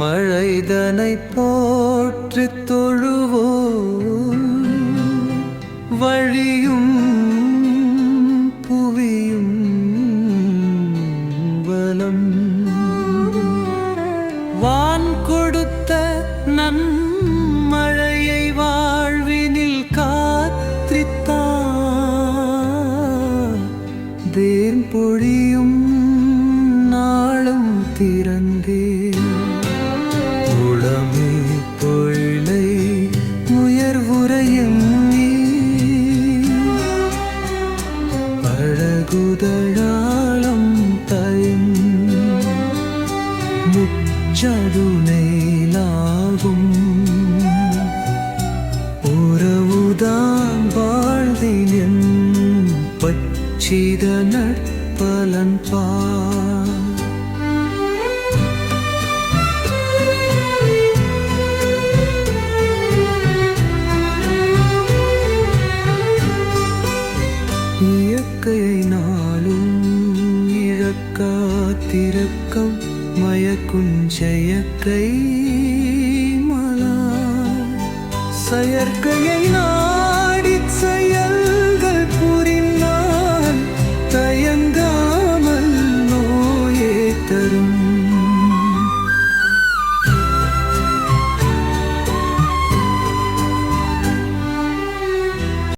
மழைதனை போற்றி தொழுவோ வழியும் புவியும் வலம். வான் கொடுத்த நன்மழையை வாழ்வினில் காத்தித்தான் தேன் பொழியும் நாளும் திறந்தே. அழகுதழாளம் தயம் முச்சதுணைலாகும் உறவுதான் வாழ்வின் பச்சித நட்பலன் பா இயற்கையை நாளும் இழக்காத்திரக்கம் மயக்குஞ்செயற்கை மலா. செயற்கையை நான்